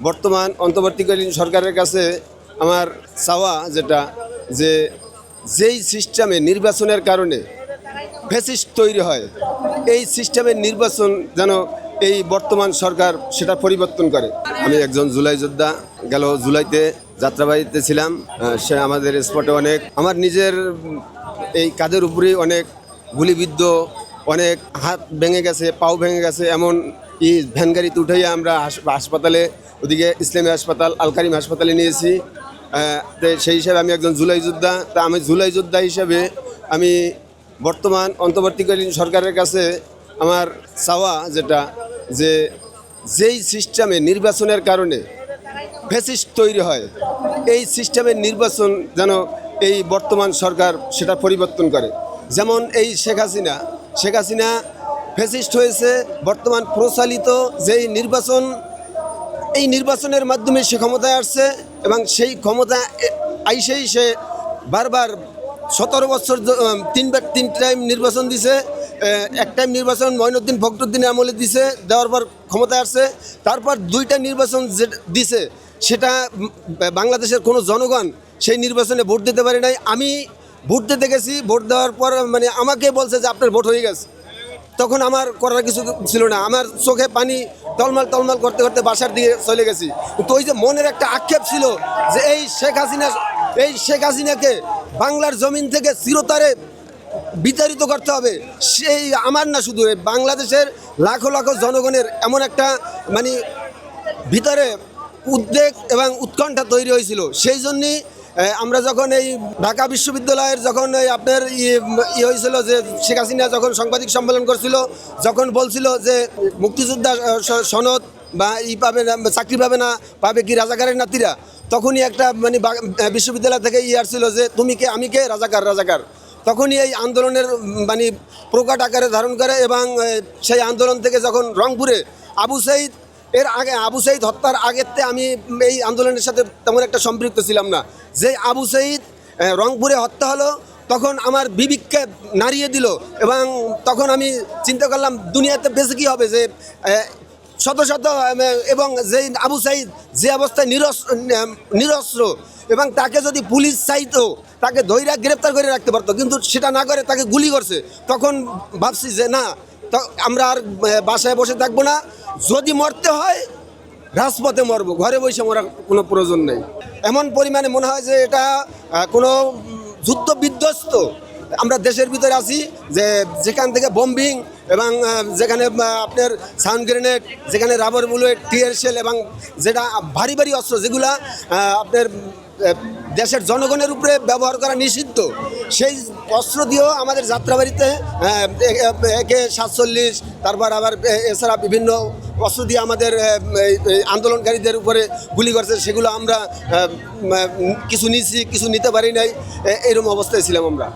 বর্তমান অন্তর্বর্তীকালীন সরকারের কাছে আমার চাওয়া যেটা যে যেই সিস্টেমে নির্বাচনের কারণে ফেসিস্ট তৈরি হয়, এই সিস্টেমের নির্বাচন যেন এই বর্তমান সরকার সেটা পরিবর্তন করে। আমি একজন জুলাই যোদ্ধা, গেল জুলাইতে যাত্রাবাড়িতে ছিলাম সে আমাদের স্পটে অনেক, আমার নিজের এই কাজের উপরেই অনেক গুলিবিদ্ধ অনেক হাত ভেঙে গেছে, পাও ভেঙে গেছে, এমন ই ভ্যান গাড়িতে উঠাইয়া আমরা হাসপাতালে, ওদিকে ইসলামী হাসপাতাল, আলকারিম হাসপাতালে নিয়েছি। সেই হিসাবে আমি একজন জুলাই যোদ্ধা। তা আমি জুলাই যোদ্ধা হিসাবে আমি বর্তমান অন্তর্বর্তীকালীন সরকারের কাছে আমার চাওয়া যেটা, যে যেই সিস্টেমে নির্বাচনের কারণে ফেসিস্ট তৈরি হয়, এই সিস্টেমের নির্বাচন যেন এই বর্তমান সরকার সেটা পরিবর্তন করে। যেমন এই শেখ হাসিনা শেখ হাসিনা ফেসিস্ট হয়েছে, বর্তমান প্রচালিত যেই নির্বাচন, এই নির্বাচনের মাধ্যমে সে ক্ষমতায় আসছে এবং সেই ক্ষমতা আইসেই সে বারবার সতেরো বছর তিনবার তিন টাইম নির্বাচন দিছে এক টাইম নির্বাচন মঈনুদ্দিন ফখরুদ্দিন আমলে দিছে, দেওয়ার পর ক্ষমতায় আসছে, তারপর দুইটা নির্বাচন যে দিছে, সেটা বাংলাদেশের কোনো জনগণ সেই নির্বাচনে ভোট দিতে পারে নাই। আমি ভোট দিতে গেছি, ভোট দেওয়ার পর মানে আমাকে বলছে যে আপনার ভোট হয়ে গেছে। তখন আমার করার কিছু ছিল না। আমার চোখে পানি টলমাল টলমাল করতে করতে বাসার দিকে চলে গেছি। তো ওই যে মনের একটা আক্ষেপ ছিল যে এই শেখ হাসিনা, এই শেখ হাসিনাকে বাংলার জমিন থেকে চিরতরে বিতাড়িত করতে হবে। সেই আমার না শুধু বাংলাদেশের লাখো লাখো জনগণের এমন একটা মানে ভিতরে উদ্বেগ এবং উৎকণ্ঠা তৈরি হয়েছিল। সেই জন্যই আমরা যখন এই ঢাকা বিশ্ববিদ্যালয়ের যখন এই আপনার ইয়ে ইয়ে হয়েছিল যে শেখ হাসিনা যখন সাংবাদিক সম্মেলন করছিল, যখন বলছিল যে মুক্তিযোদ্ধা সনদ বা ই পাবে না, চাকরি পাবে না, পাবে কি রাজাকারের নাতিরা? তখনই একটা মানে বিশ্ববিদ্যালয় থেকে ই আসছিল যে তুমি কে, আমি কে রাজাকার রাজাকার? তখনই এই আন্দোলনের মানে প্রকাট আকারে ধারণ করে এবং সেই আন্দোলন থেকে যখন রংপুরে আবু সাইদ এর আগে আবু সাইদ হত্যার আগেতে আমি এই আন্দোলনের সাথে তেমন একটা সম্পৃক্ত ছিলাম না। যে আবু সাইদ রংপুরে হত্যা হলো, তখন আমার বিবিককে নাড়িয়ে দিল এবং তখন আমি চিন্তা করলাম, দুনিয়াতে বেশি কী হবে যে শত শত এবং যেই আবু সাইদ যে অবস্থায় নিরস নিরস্ত্র এবং তাকে যদি পুলিশ চাইতো, তাকে ধৈর্য গ্রেপ্তার করে রাখতে পারতো, কিন্তু সেটা না করে তাকে গুলি করছে, তখন ভাবছি যে না তো আমরা আর বাসায় বসে থাকব না। যদি মরতে হয়, রাজপথে মরবো। ঘরে বসে মরার কোনো প্রয়োজন নেই। এমন পরিমাণে মনে হয় যে এটা কোনো যুদ্ধ বিধ্বস্ত আমরা দেশের ভিতরে আছি যে, যেখান থেকে বম্বিং এবং যেখানে আপনার সাউন্ড গ্রেনেড, যেখানে রাবার বুলেট, টিয়ার শেল এবং যেটা ভারী ভারী অস্ত্র, যেগুলা আপনার দেশের জনগণের উপরে ব্যবহার করা নিষিদ্ধ, সেই অস্ত্র দিয়েও আমাদের যাত্রাবাড়িতে একে সাতচল্লিশ, তারপর আবার এছাড়া বিভিন্ন অস্ত্র দিয়ে আমাদের আন্দোলনকারীদের উপরে গুলি করছে, সেগুলো আমরা কিছু নিচ্ছি কিছু নিতে পারি নাই এরকম অবস্থায় ছিলাম আমরা।